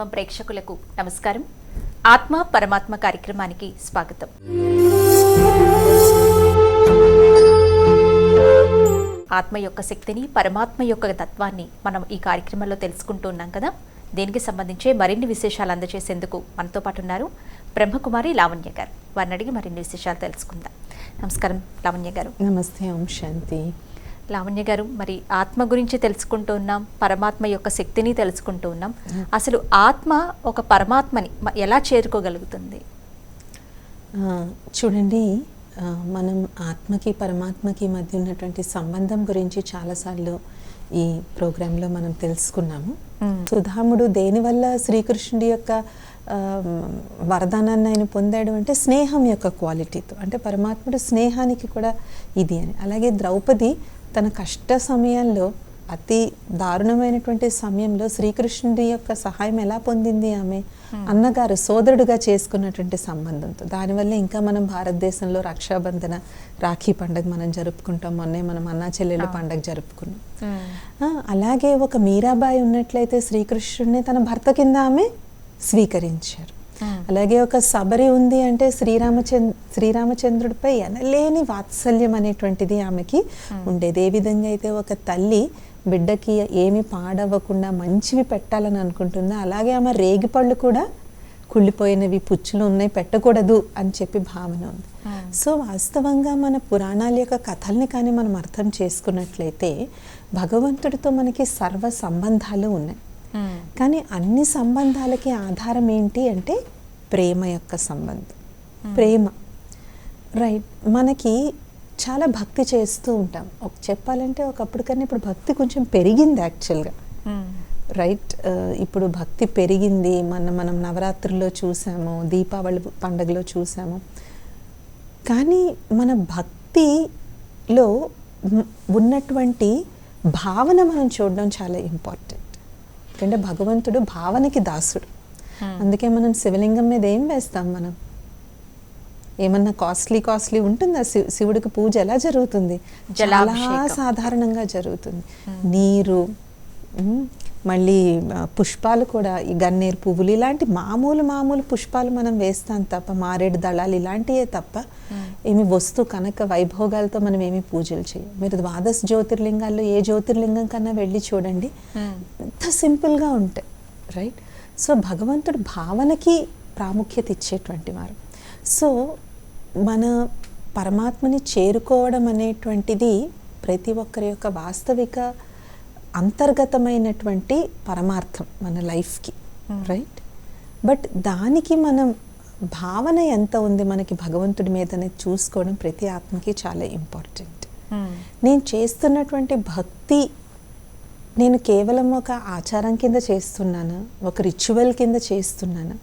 కుటుంబం ప్రేక్షకులకు నమస్కారం. ఆత్మ పరమాత్మ కార్యక్రమానికి స్వాగతం. ఆత్మ యొక్క శక్తిని పరమాత్మ యొక్క తత్వాన్ని మనం ఈ కార్యక్రమంలో తెలుసుకుంటూ ఉన్నాం కదా. దీనికి సంబంధించి మరిన్ని విశేషాలు అందజేసేందుకు మనతో పాటు ఉన్నారు బ్రహ్మకుమారి లావణ్య గారు. వారిని అడిగి మరిన్ని విశేషాలు తెలుసుకుందాం. నమస్కారం లావణ్య గారు. నమస్తే ఓం శాంతి. లావణ్య గారు మరి ఆత్మ గురించి తెలుసుకుంటూ ఉన్నాం పరమాత్మ యొక్క శక్తిని తెలుసుకుంటూ ఉన్నాం. అసలు ఆత్మ ఒక పరమాత్మని ఎలా చేరుకోగలుగుతుంది? చూడండి మనం ఆత్మకి పరమాత్మకి మధ్య ఉన్నటువంటి సంబంధం గురించి చాలాసార్లు ఈ ప్రోగ్రాంలో మనం తెలుసుకున్నాము. సుధాముడు దేనివల్ల శ్రీకృష్ణుడి యొక్క వరదానాన్ని ఆయన పొందాడు అంటే స్నేహం యొక్క క్వాలిటీతో అంటే పరమాత్ముడు స్నేహానికి కూడా ఇది అని. అలాగే ద్రౌపది తన కష్ట సమయంలో అతి దారుణమైనటువంటి సమయంలో శ్రీకృష్ణుడి యొక్క సహాయం ఎలా పొందింది ఆమె? అన్నగారు సోదరుడుగా చేసుకున్నటువంటి సంబంధంతో. దానివల్ల ఇంకా మనం భారతదేశంలో రక్షాబంధన రాఖీ పండుగ మనం జరుపుకుంటాం. మొన్నే మనం అన్నా చెల్లెళ్ళ పండుగ జరుపుకున్నాం. అలాగే ఒక మీరాబాయి ఉన్నట్లయితే శ్రీకృష్ణుడిని తన భర్త కింద ఆమె స్వీకరించారు. అలాగే ఒక సబరి ఉంది అంటే శ్రీరామచంద్ర శ్రీరామచంద్రుడిపై ఎనలేని వాత్సల్యం అనేటువంటిది ఆమెకి ఉండేది ఏ విధంగా అయితే ఒక తల్లి బిడ్డకి ఏమి పాడవ్వకుండా మంచివి పెట్టాలని అనుకుంటుందో అలాగే ఆమె రేగిపళ్ళు కూడా కుళ్ళిపోయినవి పుచ్చులు ఉన్నాయి పెట్టకూడదు అని చెప్పి భావన ఉంది మ్మ్. సో వాస్తవంగా మన పురాణాల యొక్క కథల్ని కానీ మనం అర్థం చేసుకున్నట్లయితే భగవంతుడితో మనకి సర్వ సంబంధాలు ఉన్నాయి. కానీ అన్ని సంబంధాలకి ఆధారం ఏంటి అంటే ప్రేమ యొక్క సంబంధం. ప్రేమ. రైట్ మనకి చాలా భక్తి చేస్తూ ఉంటాం. ఒక చెప్పాలంటే ఒకప్పుడు కన్నా ఇప్పుడు భక్తి కొంచెం పెరిగింది యాక్చువల్గా. రైట్ ఆ, ఇప్పుడు భక్తి పెరిగింది. మన మనం నవరాత్రుల్లో చూసాము దీపావళి పండుగలో చూసాము. కానీ మన భక్తిలో ఉన్నటువంటి భావన మనం చూడడం చాలా ఇంపార్టెంట్ ఎందుకంటే భగవంతుడు భావనకి దాసుడు. అందుకే మనం శివలింగం మీద ఏం వేస్తాం మనం? ఏమన్నా కాస్ట్లీ కాస్ట్లీ ఉంటుందా? శివ శివుడికి పూజ ఎలా జరుగుతుంది? చాలా. సాధారణంగా జరుగుతుంది. నీరు మళ్ళీ పుష్పాలు కూడా ఈ గన్నేరు పువ్వులు ఇలాంటి మామూలు మామూలు పుష్పాలు మనం వేస్తాం తప్ప మారేడు దళాలు ఇలాంటివే తప్ప ఏమి వస్తు కనక వైభోగాలతో మనం ఏమి పూజలు చేయం మీరు ద్వాదశ జ్యోతిర్లింగాల్లో ఏ జ్యోతిర్లింగం కన్నా వెళ్ళి చూడండి మ్మ్. ఎంత సింపుల్గా ఉంటాయి రైట్ సో భగవంతుడు భావనకి ప్రాముఖ్యత ఇచ్చేటువంటి వారు. సో మన పరమాత్మని చేరుకోవడం అనేటువంటిది ప్రతి ఒక్కరి యొక్క వాస్తవిక అంతర్గతమైనటువంటి పరమార్థం మన లైఫ్కి Hmm. రైట్ బట్ దానికి మనం భావన ఎంత ఉంది మనకి భగవంతుడి మీద అనేది చూసుకోవడం ప్రతి ఆత్మకి చాలా ఇంపార్టెంట్ మ్మ్. నేను నేను చేస్తున్నటువంటి భక్తి నేను కేవలం ఒక ఆచారం కింద చేస్తున్నాను ఒక రిచువల్ కింద చేస్తున్నాను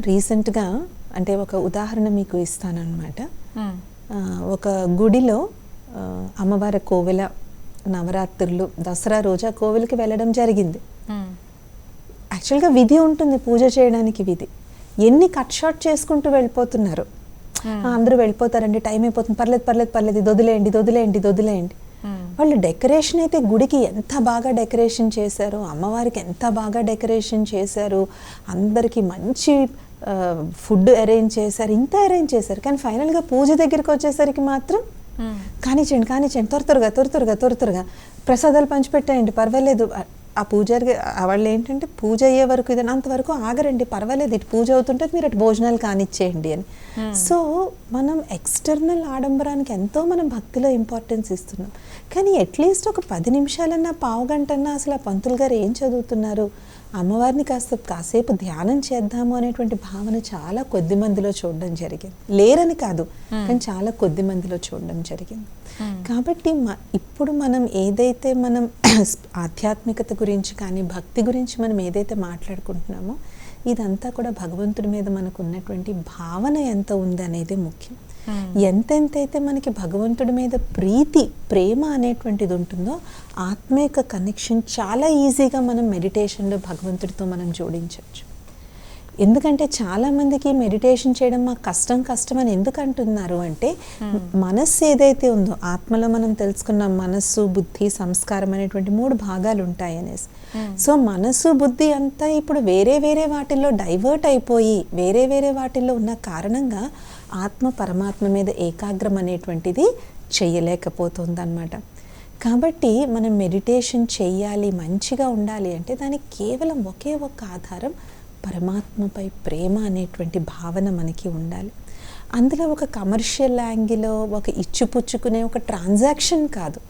రీసెంట్గా అంటే ఒక ఉదాహరణ మీకు ఇస్తానన్నమాట. ఆ, ఒక గుడిలో అమ్మవారి కోవెల నవరాత్రులు దసరా రోజు ఆ కోవెలకి వెళ్ళడం జరిగింది. యాక్చువల్గా విధి ఉంటుంది పూజ చేయడానికి విధి. ఎన్ని కట్ షార్ట్ చేసుకుంటూ వెళ్ళిపోతున్నారు. అందరూ వెళ్ళిపోతారండి టైం అయిపోతుంది పర్లేదు పర్లేదు పర్లేదు ఇది వదిలేయండి ఇది వదిలేయండి ఇది వదిలేయండి. వాళ్ళు డెకరేషన్ అయితే గుడికి ఎంత బాగా డెకరేషన్ చేశారు అమ్మవారికి ఎంత బాగా డెకరేషన్ చేశారు అందరికీ మంచి ఫుడ్ అరేంజ్ చేశారు ఇంత అరేంజ్ చేశారు. కానీ ఫైనల్గా పూజ దగ్గరికి వచ్చేసరికి మాత్రం మ్మ్. కానిచ్చండి కానిచ్చండి త్వర త్వరగా త్వర త్వరగా త్వర త్వరగా. ప్రసాదాలు పంచిపెట్టేయండి పర్వాలేదు. ఆ- ఆ వాళ్ళు ఏంటంటే పూజ అయ్యే వరకు ఇది అంతవరకు ఆగరండి పర్వాలేదు. ఇటు పూజ అవుతుంటే మీరు అటు భోజనాలు కానిచ్చేయండి అని. సో మనం ఎక్స్టర్నల్ ఆడంబరానికి ఎంతో మనం భక్తిలో ఇంపార్టెన్స్ ఇస్తున్నాం. కానీ అట్లీస్ట్ ఒక పది నిమిషాలన్నా పావు గంటన్నా అసలు ఆ పంతులు గారు ఏం చదువుతున్నారు? అమ్మవారిని కాస్త కాసేపు ధ్యానం చేద్దాము అనేటువంటి భావన చాలా కొద్ది మందిలో చూడడం జరిగింది. లేరని కాదు కానీ చాలా కొద్ది మందిలో చూడడం జరిగింది. కాబట్టి ఇప్పుడు మనం ఏదైతే మనం ఆధ్యాత్మికత గురించి కానీ భక్తి గురించి మనం ఏదైతే మాట్లాడుకుంటున్నామో ఇదంతా కూడా భగవంతుడి మీద మనకు ఉన్నటువంటి భావన ఎంత ఉంది అనేది ముఖ్యం. ఎంతెంతైతే మనకి భగవంతుడి మీద ప్రీతి ప్రేమ అనేటువంటిది ఉంటుందో ఆత్మ యొక్క కనెక్షన్ చాలా ఈజీగా మనం మెడిటేషన్లో భగవంతుడితో మనం జోడించవచ్చు ఎందుకంటే చాలా మందికి మెడిటేషన్ చేయడం మాకు కష్టం కష్టం అని ఎందుకు అంటున్నారు అంటే మనస్సు ఏదైతే ఉందో ఆత్మలో మనం తెలుసుకున్న మనస్సు బుద్ధి సంస్కారం అనేటువంటి మూడు భాగాలు ఉంటాయి అనేసి. సో మనస్సు బుద్ధి అంతా ఇప్పుడు వేరే వేరే వాటిల్లో డైవర్ట్ అయిపోయి వేరే వేరే వాటిల్లో ఉన్న కారణంగా ఆత్మ పరమాత్మ మీద ఏకాగ్రం అనేటువంటిది చేయలేకపోతుందన్నమాట. కాబట్టి మనం మెడిటేషన్ చేయాలి మంచిగా ఉండాలి అంటే దానికి కేవలం ఒకే ఒక్క ఆధారం పరమాత్మపై ప్రేమ అనేటువంటి భావన మనకి ఉండాలి. అందులో ఒక కమర్షియల్ యాంగిలో ఒక ఇచ్చిపుచ్చుకునే ఒక ట్రాన్సాక్షన్ కాదు.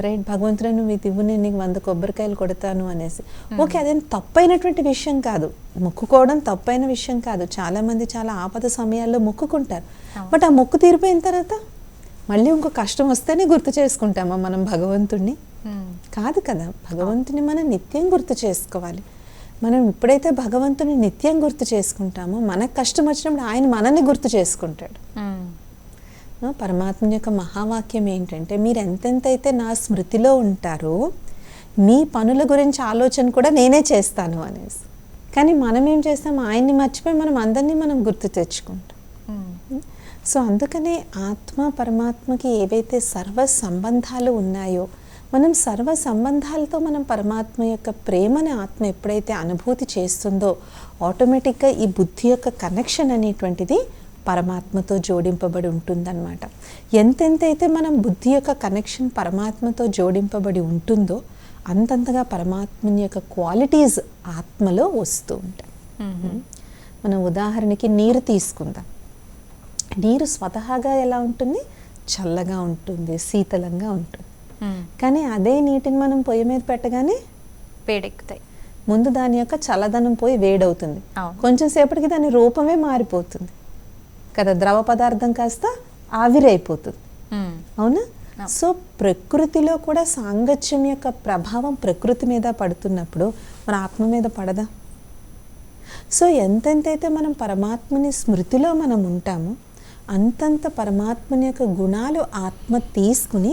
రైట్ భగవంతుడు నువ్వు ఇది ఇవ్వు నేను నీకు వంద కొబ్బరికాయలు కొడతాను అనేసి. ఓకే అదేం తప్పైనటువంటి విషయం కాదు. మొక్కుకోవడం తప్పైన విషయం కాదు. చాలామంది చాలా ఆపద సమయాల్లో మొక్కుకుంటారు. బట్ ఆ మొక్కు తీరిపోయిన తర్వాత మళ్ళీ ఇంకో కష్టం వస్తేనే గుర్తు చేసుకుంటామా మనం భగవంతుణ్ణి? మ్మ్. కాదు కదా. భగవంతుని మనం నిత్యం గుర్తు చేసుకోవాలి. మనం ఎప్పుడైతే భగవంతుని నిత్యం గుర్తు చేసుకుంటామో మనకు కష్టం వచ్చినప్పుడు ఆయన మనల్ని గుర్తు చేసుకుంటాడు. ఆ, పరమాత్మ యొక్క మహావాక్యం ఏంటంటే మీరు ఎంతెంతైతే నా స్మృతిలో ఉంటారో మీ పనుల గురించి ఆలోచన కూడా నేనే చేస్తాను అనేసి. కానీ మనం ఏం చేస్తాం? ఆయన్ని మర్చిపోయి మనం అందరినీ మనం గుర్తు తెచ్చుకుంటాం. సో అందుకనే ఆత్మ పరమాత్మకి ఏవైతే సర్వ సంబంధాలు ఉన్నాయో మనం సర్వ సంబంధాలతో మనం పరమాత్మ యొక్క ప్రేమని ఆత్మ ఎప్పుడైతే అనుభూతి చేస్తుందో ఆటోమేటిక్గా ఈ బుద్ధి యొక్క కనెక్షన్ అనేటువంటిది పరమాత్మతో జోడింపబడి ఉంటుందన్నమాట. ఎంతెంతైతే మనం బుద్ధి యొక్క కనెక్షన్ పరమాత్మతో జోడింపబడి ఉంటుందో అంతంతగా పరమాత్మని యొక్క క్వాలిటీస్ ఆత్మలో వస్తూ ఉంటాయి. మనం ఉదాహరణకి నీరు తీసుకుందాం. నీరు స్వతహాగా ఎలా ఉంటుంది? చల్లగా ఉంటుంది శీతలంగా ఉంటుంది. కానీ అదే నీటిని మనం పొయ్యి మీద పెట్టగానే వేడెక్కుతాయి. ముందు దాని యొక్క చల్లదనం పోయి వేడవుతుంది. కొంచెం సేపటికి దాని రూపమే మారిపోతుంది. కదా ద్రవ పదార్థం కాస్త ఆవిరైపోతుంది. అవునా. సో ప్రకృతిలో కూడా సాంగత్యం యొక్క ప్రభావం ప్రకృతి మీద పడుతున్నప్పుడు మన ఆత్మ మీద పడదా సో ఎంతెంతైతే మనం పరమాత్మని స్మృతిలో మనం ఉంటామో అంతంత పరమాత్మని యొక్క గుణాలు ఆత్మ తీసుకుని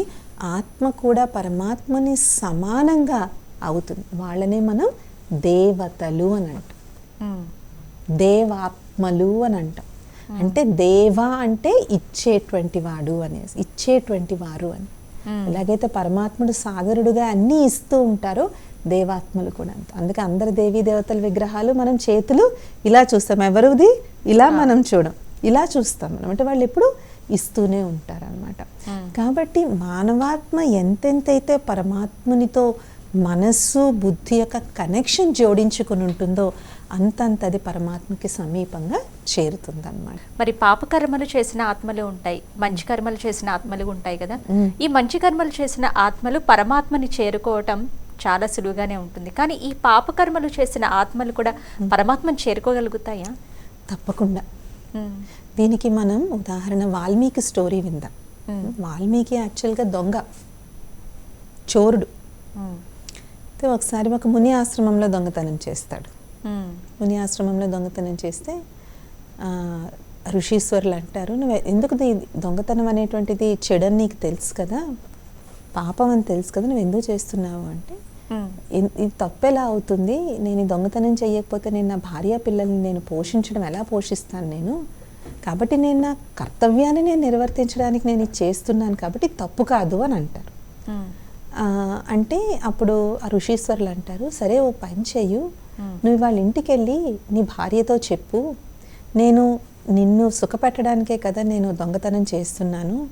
ఆత్మ కూడా పరమాత్మని సమానంగా అవుతుంది వాళ్ళనే మనం దేవతలు అని అంటాం. దేవాత్మలు అని అంటాం అంటే దేవ అంటే ఇచ్చేటువంటి వాడు అనేసి ఇచ్చేటువంటి వారు అని. ఎలాగైతే పరమాత్ముడు సాగరుడుగా అన్నీ ఇస్తూ ఉంటారో దేవాత్మలు కూడా అంత. అందుకే అందరు దేవీ దేవతల విగ్రహాలు మనం చేతులు ఇలా చూస్తాం. ఎవరిది? ఇలా మనం చూడం. ఇలా చూస్తాం మనం. అంటే వాళ్ళు ఎప్పుడు ఇస్తూనే ఉంటారనమాట. కాబట్టి మానవాత్మ ఎంతెంతైతే పరమాత్మునితో మనస్సు బుద్ధి యొక్క కనెక్షన్ జోడించుకుని ఉంటుందో అంతంత అది పరమాత్మకి సమీపంగా చేరుతుందన్నమాట. మరి పాపకర్మలు చేసిన ఆత్మలు ఉంటాయి మంచి కర్మలు చేసిన ఆత్మలు ఉంటాయి కదా. ఈ మంచి కర్మలు చేసిన ఆత్మలు పరమాత్మని చేరుకోవటం చాలా సులువుగానే ఉంటుంది. కానీ ఈ పాపకర్మలు చేసిన ఆత్మలు కూడా పరమాత్మని చేరుకోగలుగుతాయా? తప్పకుండా. దీనికి మనం ఉదాహరణ వాల్మీకి స్టోరీ విందాం. వాల్మీకి యాక్చువల్గా దొంగ చోరుడు. ఒకసారి ఒక ముని ఆశ్రమంలో దొంగతనం చేస్తాడు. ముని ఆశ్రమంలో దొంగతనం చేస్తే ఋషీశ్వరులు అంటారు. నువ్వు ఎందుకు దొంగతనం అనేటువంటిది చెడని నీకు తెలుసు కదా? పాపం అని తెలుసు కదా నువ్వు ఎందుకు చేస్తున్నావు అంటే ఇది తప్పెలా అవుతుంది. నేను దొంగతనం చేయకపోతే నేను నా భార్య పిల్లల్ని నేను పోషించడం ఎలా పోషిస్తాను నేను? కాబట్టి నేను నా కర్తవ్యాన్ని నేను నిర్వర్తించడానికి నేను ఇది చేస్తున్నాను కాబట్టి తప్పు కాదు అని అంటారు. అంటే అప్పుడు ఆ ఋషీశ్వరులు అంటారు సరే ఓ పని చెయ్యు. నువ్వు వాళ్ళ ఇంటికి వెళ్ళి నీ భార్యతో చెప్పు. నేను నిన్ను సుఖపెట్టడానికే కదా నేను దొంగతనం చేస్తున్నాను.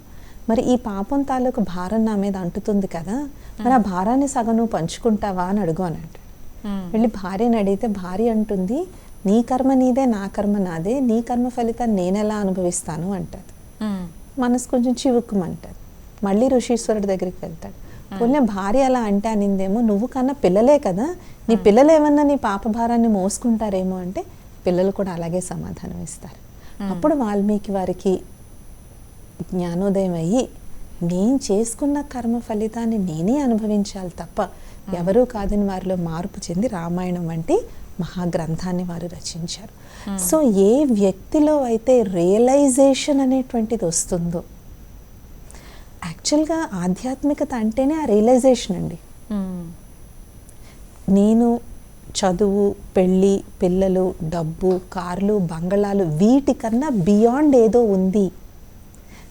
మరి ఈ పాపం తాలూకు భారం నా మీద అంటుతుంది కదా. మరి ఆ భారాన్ని సగం నువ్వు పంచుకుంటావా అని అడుగు అని అంటాడు. వెళ్ళి భార్యని అడిగితే భార్య అంటుంది నీ కర్మ నీదే నా కర్మ నాదే నీ కర్మ ఫలితాన్ని నేను ఎలా అనుభవిస్తాను? అంటది. మనసు కొంచెం చివుక్కుమంటది. మళ్ళీ ఋషీశ్వరుడి దగ్గరికి వెళ్తాడు. పోనీ భార్య అలా అంటే అనిందేమో నువ్వు కన్నా పిల్లలే కదా నీ పిల్లలు ఏమన్నా నీ పాప భారాన్ని మోసుకుంటారేమో అంటే పిల్లలు కూడా అలాగే సమాధానం ఇస్తారు. అప్పుడు వాల్మీకి వారికి జ్ఞానోదయం అయ్యి నేను చేసుకున్న కర్మ ఫలితాన్ని నేనే అనుభవించాలి తప్ప ఎవరూ కాదని వారిలో మార్పు చెంది రామాయణం వంటి మహాగ్రంథాన్ని వారు రచించారు. సో ఏ వ్యక్తిలో అయితే రియలైజేషన్ అనేటువంటిది వస్తుందో యాక్చువల్గా ఆధ్యాత్మికత అంటేనే ఆ రియలైజేషన్ అండి మ్మ్. నేను చదువు పెళ్ళి పిల్లలు డబ్బు కార్లు బంగళాలు వీటికన్నా బియాండ్ ఏదో ఉంది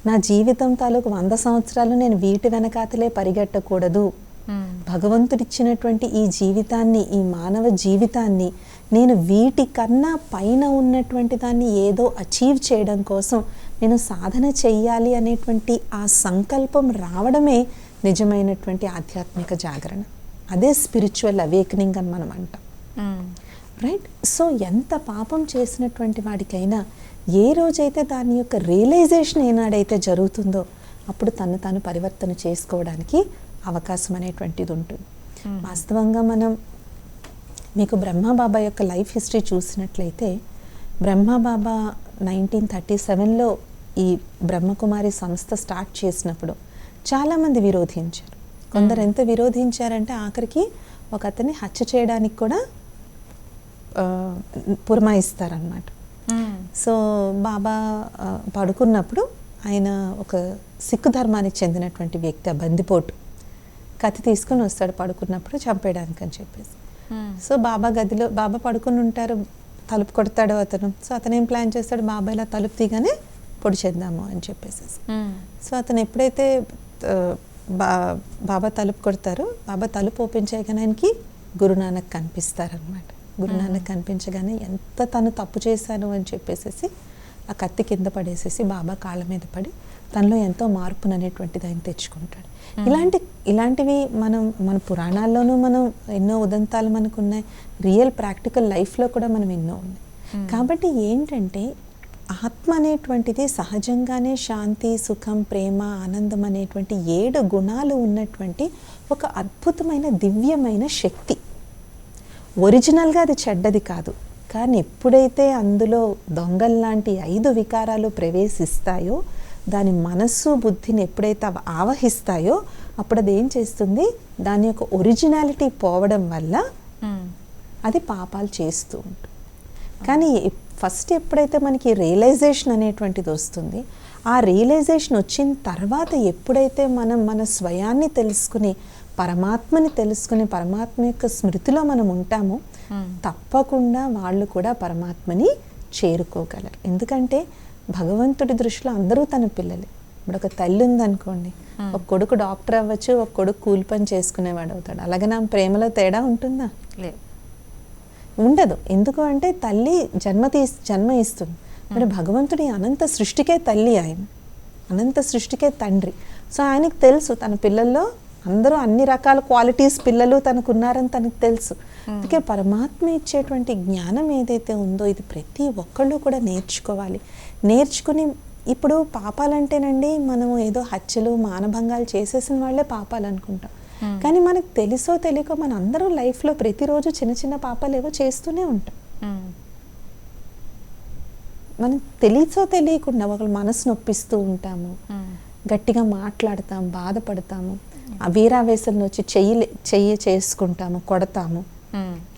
నా జీవితం తాలూకు వంద సంవత్సరాలు నేను వీటి వెనకాతలే పరిగెట్టకూడదు మ్మ్. భగవంతుడిచ్చినటువంటి ఈ జీవితాన్ని ఈ మానవ జీవితాన్ని నేను వీటికన్నా పైన ఉన్నటువంటి దాన్ని ఏదో అచీవ్ చేయడం కోసం నేను సాధన చెయ్యాలి అనేటువంటి ఆ సంకల్పం రావడమే నిజమైనటువంటి ఆధ్యాత్మిక జాగరణ అదే స్పిరిచువల్ అవేకనింగ్ అని మనం అంటాం. రైట్ సో ఎంత పాపం చేసినటువంటి వాడికైనా ఏ రోజైతే దాని యొక్క రియలైజేషన్ ఏనాడైతే జరుగుతుందో అప్పుడు తను తాను పరివర్తన చేసుకోవడానికి అవకాశం అనేటువంటిది ఉంటుంది. వాస్తవంగా మనం మీకు బ్రహ్మబాబా యొక్క లైఫ్ హిస్టరీ చూసినట్లయితే బ్రహ్మబాబా నైన్టీన్ థర్టీ సెవెన్లో ఈ బ్రహ్మకుమారి సంస్థ స్టార్ట్ చేసినప్పుడు చాలామంది విరోధించారు. కొందరు ఎంత విరోధించారంటే ఆఖరికి ఒక అతన్ని హత్య చేయడానికి కూడా పురమాయిస్తారనమాట. సో బాబా పడుకున్నప్పుడు ఆయన ఒక సిక్కు ధర్మానికి చెందినటువంటి వ్యక్తి ఆ బందిపోటు కత్తి తీసుకొని వస్తాడు పడుకున్నప్పుడు చంపేయడానికి అని చెప్పేసి. సో బాబా గదిలో బాబా పడుకుని ఉంటారు తలుపు కొడతాడు అతను. సో అతను ఏం ప్లాన్ చేస్తాడు? బాబా ఇలా తలుపు తీగానే పొడి చేద్దాము అని చెప్పేసి. సో అతను ఎప్పుడైతే బా బాబా తలుపు కొడతారో బాబా తలుపు ఓపెన్ చేయగానే ఆయనకి గురునానక్ కనిపిస్తారనమాట గురునానక్ కనిపించగానే ఎంత తను తప్పు చేశాను అని చెప్పేసేసి ఆ కత్తి కింద పడేసేసి బాబా కాళ్ళ మీద పడి తనలో ఎంతో మార్పును అనేటువంటిది ఆయన తెచ్చుకుంటాడు. ఇలాంటి ఇలాంటివి మనం మన పురాణాల్లోనూ మనం ఎన్నో ఉదంతాలు మనకు ఉన్నాయి రియల్ ప్రాక్టికల్ లైఫ్లో కూడా మనం ఎన్నో ఉన్నాయి. కాబట్టి ఏంటంటే ఆత్మ అనేటువంటిది సహజంగానే శాంతి సుఖం ప్రేమ ఆనందం అనేటువంటి ఏడు గుణాలు ఉన్నటువంటి ఒక అద్భుతమైన దివ్యమైన శక్తి. ఒరిజినల్గా అది చెడ్డది కాదు. కానీ ఎప్పుడైతే అందులో దొంగల్లాంటి ఐదు వికారాలు ప్రవేశిస్తాయో దాని మనస్సు బుద్ధిని ఎప్పుడైతే అవి ఆవహిస్తాయో అప్పుడు అది ఏం చేస్తుంది? దాని యొక్క ఒరిజినాలిటీ పోవడం వల్ల. అది పాపాలు చేస్తూ ఉంటుంది. కానీ ఫస్ట్ ఎప్పుడైతే మనకి రియలైజేషన్ అనేటువంటిది వస్తుంది ఆ రియలైజేషన్ వచ్చిన తర్వాత ఎప్పుడైతే మనం మన స్వయాన్ని తెలుసుకుని పరమాత్మని తెలుసుకుని పరమాత్మ యొక్క స్మృతిలో మనం ఉంటామో. తప్పకుండా వాళ్ళు కూడా పరమాత్మని చేరుకోగలరు. ఎందుకంటే భగవంతుడి దృష్టిలో అందరూ తన పిల్లలే. ఇప్పుడు ఒక తల్లి ఉందనుకోండి ఒక కొడుకు డాక్టర్ అవ్వచ్చు ఒక కొడుకు కూలి పని చేసుకునేవాడు అవుతాడు. అలాగే నా ప్రేమలో తేడా ఉంటుందా? లేదు. ఉండదు. ఎందుకు అంటే తల్లి జన్మ తీ జన్మ ఇస్తుంది. మరి భగవంతుడి అనంత సృష్టికే తల్లి ఆయన. అనంత సృష్టికే తండ్రి. సో ఆయనకు తెలుసు తన పిల్లల్లో అందరూ అన్ని రకాల క్వాలిటీస్ పిల్లలు తనకు ఉన్నారని తనకు తెలుసు. అందుకే పరమాత్మ ఇచ్చేటువంటి జ్ఞానం ఏదైతే ఉందో ఇది ప్రతి ఒక్కళ్ళు కూడా నేర్చుకోవాలి. నేర్చుకుని ఇప్పుడు పాపాలంటేనండి మనం ఏదో హత్యలు మానభంగాలు చేసేసిన వాళ్ళే పాపాలు అనుకుంటాం కానీ మనకు తెలుసో తెలియకో మన అందరూ లైఫ్లో ప్రతిరోజు చిన్న చిన్న పాపాలు ఏవో చేస్తూనే ఉంటాం. మ్మ్. మనం తెలిసో తెలియకుండా ఒకళ్ళు మనసు నొప్పిస్తూ ఉంటాము. మ్మ్. గట్టిగా మాట్లాడతాం బాధపడతాము. ఆ వీరావేశంలో వచ్చి చెయ్యి చెయ్యి చేసుకుంటాము కొడతాము.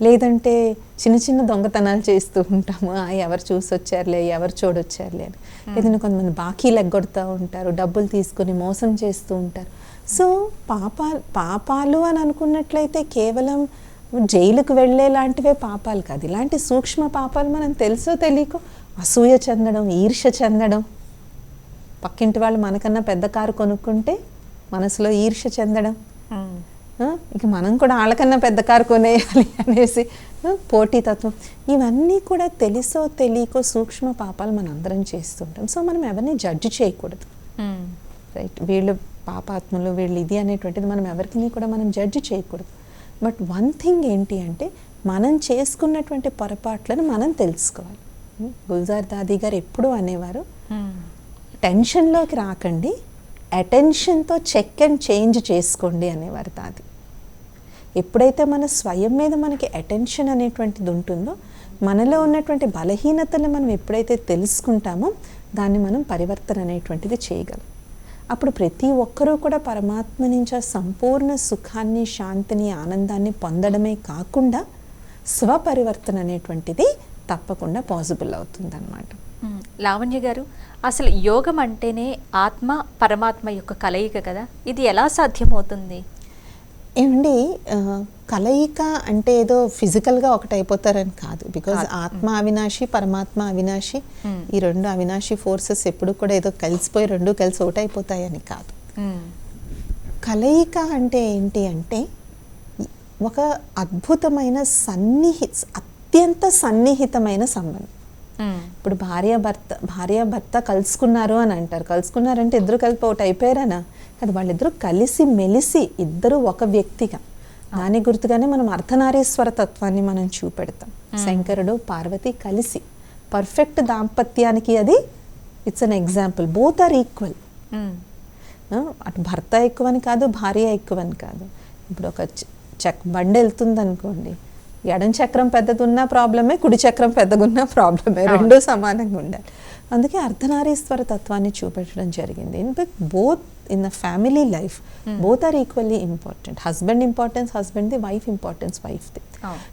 లేదంటే చిన్న చిన్న దొంగతనాలు చేస్తూ ఉంటాము. ఆ ఎవరు చూసి వచ్చారులే ఎవరు చూడొచ్చారులే అని. లేదంటే కొంతమంది బాకీలు ఎగ్గొడతా ఉంటారు డబ్బులు తీసుకొని మోసం చేస్తూ ఉంటారు. సో పాపాలు పాపాలు అని అనుకున్నట్లయితే కేవలం జైలుకు వెళ్ళేలాంటివే పాపాలు కాదు. ఇలాంటి సూక్ష్మ పాపాలు మనం తెలుసో తెలియకో అసూయ చెందడం ఈర్ష్య చెందడం పక్కింటి వాళ్ళు మనకన్నా పెద్ద కారు కొనుక్కుంటే మనసులో ఈర్ష్య చెందడం. ఇక మనం కూడా వాళ్ళకన్నా పెద్ద కారు కొనేయాలి అనేసి పోటీతత్వం. ఇవన్నీ కూడా తెలుసో తెలియకో సూక్ష్మ పాపాలు మనం అందరం చేస్తుంటాం సో మనం ఎవరిని జడ్జి చేయకూడదు. రైట్ వీళ్ళు పాపాత్మలు వీళ్ళు ఇది అనేటువంటిది మనం ఎవరికి కూడా మనం జడ్జి చేయకూడదు. బట్ వన్ థింగ్ ఏంటి అంటే మనం చేసుకున్నటువంటి పొరపాట్లను మనం తెలుసుకోవాలి. గుల్జార్ దాది గారు ఎప్పుడూ అనేవారు. టెన్షన్లోకి రాకండి అటెన్షన్తో చెక్ అండ్ చేంజ్ చేసుకోండి అనేవారు దాది. ఎప్పుడైతే మన స్వయం మీద మనకి అటెన్షన్ అనేటువంటిది ఉంటుందో మనలో ఉన్నటువంటి బలహీనతలు మనం ఎప్పుడైతే తెలుసుకుంటామో దాన్ని మనం పరివర్తన అనేటువంటిది చేయగలం. అప్పుడు ప్రతి ఒక్కరూ కూడా పరమాత్మ నుంచి సంపూర్ణ సుఖాన్ని శాంతిని ఆనందాన్ని పొందడమే కాకుండా స్వపరివర్తన అనేటువంటిది తప్పకుండా పాసిబుల్ అవుతుందన్నమాట. లావణ్య గారు అసలు యోగం అంటేనే ఆత్మ పరమాత్మ యొక్క కలయిక కదా? ఇది ఎలా సాధ్యమవుతుంది? ఏమండి కలయిక అంటే ఏదో ఫిజికల్గా ఒకటి అయిపోతారని కాదు బికాజ్ ఆత్మ అవినాశి పరమాత్మ అవినాశి. ఈ రెండు అవినాశి ఫోర్సెస్ ఎప్పుడు కూడా ఏదో కలిసిపోయి రెండు కలిసి ఒకటైపోతాయని కాదు. కలయిక అంటే ఏంటి అంటే ఒక అద్భుతమైన సన్నిహి అత్యంత సన్నిహితమైన సంబంధం. ఇప్పుడు భార్య భర్త భార్య భర్త కలుసుకున్నారు అని అంటారు. కలుసుకున్నారంటే ఇద్దరు కలిపి ఒకటి అయిపోయారనా? అది వాళ్ళిద్దరూ కలిసి మెలిసి ఇద్దరు ఒక వ్యక్తిగా. దాని గుర్తుగానే మనం అర్ధనారీశ్వర తత్వాన్ని మనం చూపెడతాం. శంకరుడు పార్వతి కలిసి పర్ఫెక్ట్ దాంపత్యానికి అది it's an example both are equal అటు భర్త ఎక్కువని కాదు భార్య ఎక్కువని కాదు. ఇప్పుడు ఒక చక్ బండి వెళ్తుంది అనుకోండి ఎడం చక్రం పెద్దది ఉన్నా ప్రాబ్లమే కుడి చక్రం పెద్దగా ఉన్నా ప్రాబ్లమే. రెండు సమానంగా ఉండాలి. అందుకే అర్ధనారీశ్వర తత్వాన్ని చూపెట్టడం జరిగింది. In but both in the family life both are equally important husband importance హస్బెండ్ది wife importance వైఫ్ది.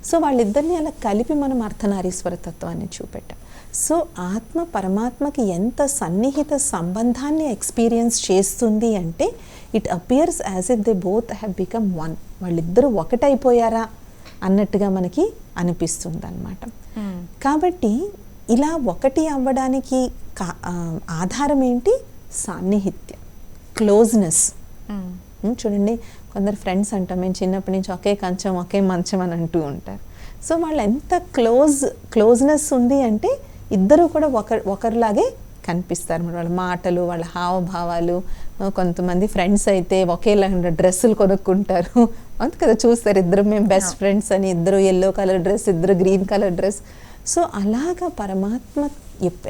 సో వాళ్ళిద్దరిని అలా కలిపి మనం అర్ధనారీశ్వర తత్వాన్ని చూపెట్టాం. సో ఆత్మ పరమాత్మకి ఎంత సన్నిహిత సంబంధాన్ని ఎక్స్పీరియన్స్ చేస్తుంది అంటే it appears as if they both have become one వాళ్ళిద్దరూ ఒకటైపోయారా? అన్నట్టుగా మనకి అనిపిస్తుంది అనమాట. కాబట్టి ఇలా ఒకటి అవ్వడానికి ఆధారం ఏంటి? సాన్నిహిత్యం క్లోజ్నెస్. చూడండి కొందరు ఫ్రెండ్స్ అంటాం మేము చిన్నప్పటి నుంచి ఒకే కంచం ఒకే మంచం అని అంటూ ఉంటారు. సో వాళ్ళు ఎంత క్లోజ్ క్లోజ్నెస్ ఉంది అంటే ఇద్దరు కూడా ఒకరు ఒకరిలాగే కనిపిస్తారు. వాళ్ళ మాటలు వాళ్ళ హావభావాలు కొంతమంది ఫ్రెండ్స్ అయితే ఒకేలా డ్రెస్సులు కొనుక్కుంటారు. అంత కదా చూస్తారు ఇద్దరు మేము బెస్ట్. ఫ్రెండ్స్ అని ఇద్దరు ఎల్లో కలర్ డ్రెస్ ఇద్దరు గ్రీన్ కలర్ డ్రెస్ సో అలాగా పరమాత్మ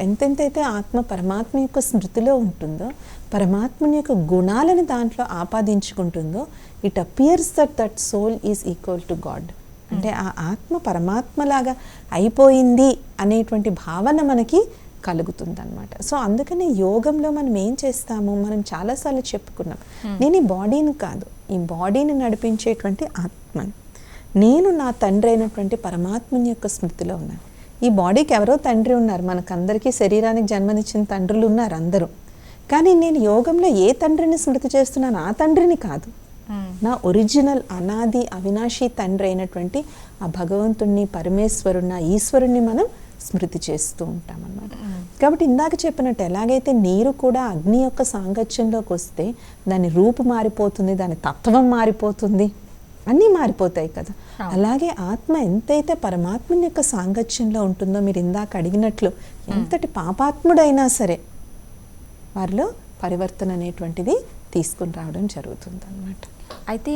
ఎంతెంతైతే ఆత్మ పరమాత్మ యొక్క స్మృతిలో ఉంటుందో పరమాత్మని యొక్క గుణాలను దాంట్లో ఆపాదించుకుంటుందో it appears that that soul is equal to God అంటే ఆ ఆత్మ పరమాత్మలాగా అయిపోయింది అనేటువంటి భావన మనకి కలుగుతుంది అనమాట సో అందుకని యోగంలో మనం ఏం చేస్తాము? మనం చాలాసార్లు చెప్పుకున్నాం. నేను ఈ బాడీని కాదు ఈ బాడీని నడిపించేటువంటి ఆత్మని నేను నా తండ్రి అయినటువంటి పరమాత్మని యొక్క స్మృతిలో ఉన్నాను. ఈ బాడీకి ఎవరో తండ్రి ఉన్నారు. మనకందరికీ శరీరానికి జన్మనిచ్చిన తండ్రులు ఉన్నారు అందరూ. కానీ నేను యోగంలో ఏ తండ్రిని స్మృతి చేస్తున్నాను? ఆ తండ్రిని కాదు. మ్మ్. నా ఒరిజినల్ అనాది అవినాశి తండ్రి అయినటువంటి ఆ భగవంతుణ్ణి పరమేశ్వరుణ్ణి ఈశ్వరుణ్ణి మనం స్మృతి చేస్తూ ఉంటాం అన్నమాట కాబట్టి ఇందాక చెప్పినట్టు ఎలాగైతే నీరు కూడా అగ్ని యొక్క సాంగత్యంలోకి వస్తే దాని రూపు మారిపోతుంది దాని తత్వం మారిపోతుంది అన్నీ మారిపోతాయి కదా. అలాగే ఆత్మ ఎంతైతే పరమాత్మని యొక్క సాంగత్యంలో ఉంటుందో మీరు ఇందాక అడిగినట్లు ఎంతటి పాపాత్ముడైనా సరే వారిలో పరివర్తన అనేటువంటిది తీసుకుని రావడం జరుగుతుంది అనమాట అయితే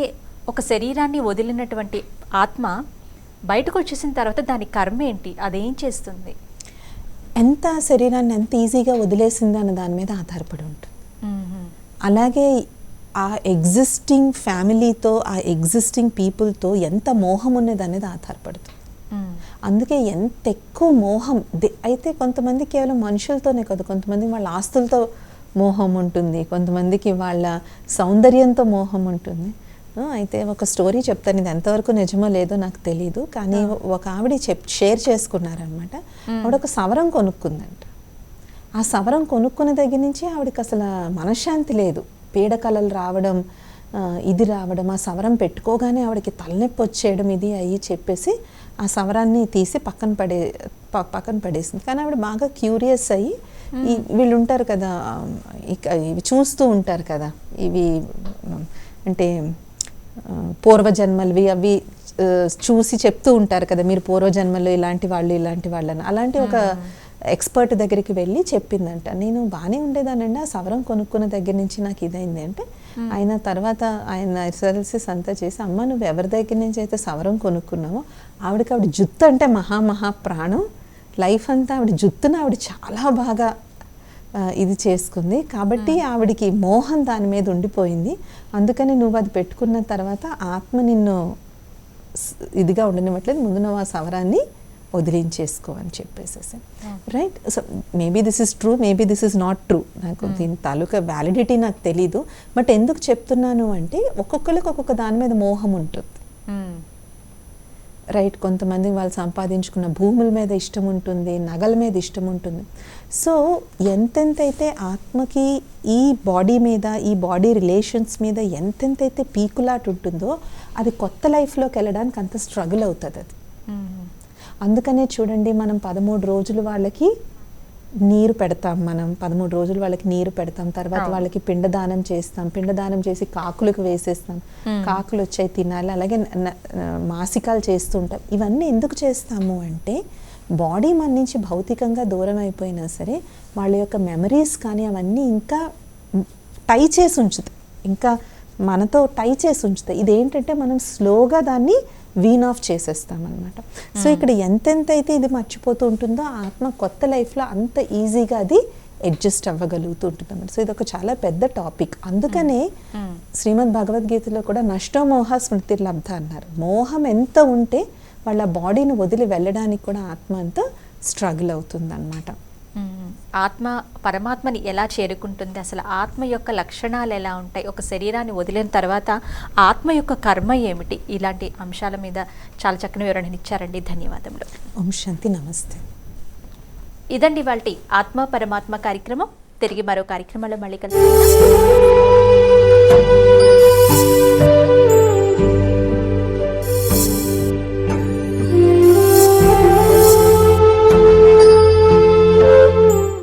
ఒక శరీరాన్ని వదిలినటువంటి ఆత్మ బయటకు వచ్చేసిన తర్వాత దాని కర్మ ఏంటి అదేం చేస్తుంది ఎంత శరీరాన్ని ఎంత ఈజీగా వదిలేసింది అన్న దాని మీద ఆధారపడి ఉంటుంది. అలాగే ఆ ఎగ్జిస్టింగ్ ఫ్యామిలీతో ఆ ఎగ్జిస్టింగ్ పీపుల్తో ఎంత మోహం ఉన్నది అనేది ఆధారపడుతుంది. అందుకే ఎంత ఎక్కువ మోహం అయితే కొంతమంది కేవలం మనుషులతోనే కాదు కొంతమంది వాళ్ళ ఆస్తులతో మోహం ఉంటుంది కొంతమందికి వాళ్ళ సౌందర్యంతో మోహం ఉంటుంది అయితే ఒక స్టోరీ చెప్తాను. ఇది ఎంతవరకు నిజమో లేదో నాకు తెలియదు కానీ ఒక ఆవిడ చెప్ షేర్ చేసుకున్నారనమాట ఆవిడ ఒక సవరం కొనుక్కుందంట. ఆ సవరం కొనుక్కున్న దగ్గర నుంచి ఆవిడకి అసలు మనశ్శాంతి లేదు. పీడకలలు రావడం ఇది రావడం ఆ సవరం పెట్టుకోగానే ఆవిడకి తలనొప్పి వచ్చేయడం ఇది అయ్యి చెప్పేసి ఆ సవరాన్ని తీసి పక్కన పడే పక్కన పడేసింది. కానీ ఆవిడ బాగా క్యూరియస్ అయ్యి ఈ వీళ్ళు ఉంటారు కదా ఇక ఇవి చూస్తూ ఉంటారు కదా ఇవి అంటే పూర్వజన్మలవి అవి చూసి చెప్తూ ఉంటారు కదా మీరు పూర్వజన్మలో ఇలాంటి వాళ్ళు ఇలాంటి వాళ్ళని. అలాంటి ఒక ఎక్స్పర్ట్ దగ్గరికి వెళ్ళి చెప్పిందంట. నేను బాగానే ఉండేదానండి. ఆ సవరం కొనుక్కున్న దగ్గర నుంచి నాకు ఇదైంది అంటే ఆయన తర్వాత ఆయన ఎస్ఎల్సిస్ అంతా చేసి అమ్మ నువ్వు ఎవరి దగ్గర నుంచి అయితే సవరం కొనుక్కున్నావో ఆవిడకి ఆవిడ జుత్తు అంటే మహా మహా ప్రాణం. లైఫ్ అంతా ఆవిడ జుత్తును ఆవిడ చాలా బాగా ఇది చేసుకుంది. కాబట్టి ఆవిడికి మోహం దాని మీద ఉండిపోయింది. అందుకని నువ్వు అది పెట్టుకున్న తర్వాత ఆత్మ నిన్ను ఇదిగా ఉండనివ్వట్లేదు. ముందు నువ్వు ఆ సవరాన్ని వదిలించేసుకో అని చెప్పేసేసి. Right so maybe this is true maybe this is not true నాకు దీని తాలూకా వ్యాలిడిటీ నాకు తెలీదు. బట్ ఎందుకు చెప్తున్నాను అంటే ఒక్కొక్కరికి ఒక్కొక్క దాని మీద మోహం ఉంటుంది. రైట్ కొంతమంది వాళ్ళు సంపాదించుకున్న భూముల మీద ఇష్టం ఉంటుంది నగల మీద ఇష్టం ఉంటుంది సో ఎంతెంతైతే ఆత్మకి ఈ బాడీ మీద ఈ బాడీ రిలేషన్స్ మీద ఎంతెంతైతే పీకులాట ఉంటుందో అది కొత్త లైఫ్లోకి వెళ్ళడానికి అంత స్ట్రగుల్ అవుతుంది అది. అందుకనే చూడండి మనం పదమూడు రోజులు వాళ్ళకి నీరు పెడతాం మనం. పదమూడు రోజులు వాళ్ళకి నీరు పెడతాం. తర్వాత. వాళ్ళకి పిండదానం చేస్తాం. పిండదానం చేసి కాకులకు వేసేస్తాం. కాకులు వచ్చాయి తినాలి. అలాగే మాసికాలు చేస్తుంటాం. ఇవన్నీ ఎందుకు చేస్తాము అంటే బాడీ మన నుంచి భౌతికంగా దూరం అయిపోయినా సరే వాళ్ళ యొక్క మెమరీస్ కానీ అవన్నీ ఇంకా టై చేసి ఉంచుతాయి. ఇంకా మనతో టై చేసి ఉంచుతాయి. ఇదేంటంటే మనం స్లోగా దాన్ని వీన్ ఆఫ్ చేసేస్తాం అనమాట సో ఇక్కడ ఎంతెంత అయితే ఇది మర్చిపోతూ ఉంటుందో ఆత్మ కొత్త లైఫ్లో అంత ఈజీగా అది అడ్జస్ట్ అవ్వగలుగుతూ ఉంటుంది అన్నమాట సో ఇది ఒక చాలా పెద్ద టాపిక్. అందుకనే మ్మ్. శ్రీమద్ భగవద్గీతలో కూడా నష్టో మోహ స్మృతి లబ్ధ అన్నారు. మోహం ఎంత ఉంటే వాళ్ళ బాడీని వదిలి వెళ్ళడానికి కూడా ఆత్మ అంత స్ట్రగుల్ అవుతుంది అనమాట మ్మ్. ఆత్మ పరమాత్మని ఎలా చేరుకుంటుంది? అసలు ఆత్మ యొక్క లక్షణాలు ఎలా ఉంటాయి? ఒక శరీరాన్ని వదిలిన తర్వాత ఆత్మ యొక్క కర్మ ఏమిటి? ఇలాంటి అంశాల మీద చాలా చక్కని వివరణ ఇచ్చారండి. ధన్యవాదములు. ఓం శాంతి నమస్తే. ఇదండి వాళ్ళ ఆత్మ పరమాత్మ కార్యక్రమం. తిరిగి మరో కార్యక్రమంలో మళ్ళీ కలుసుకుందాం.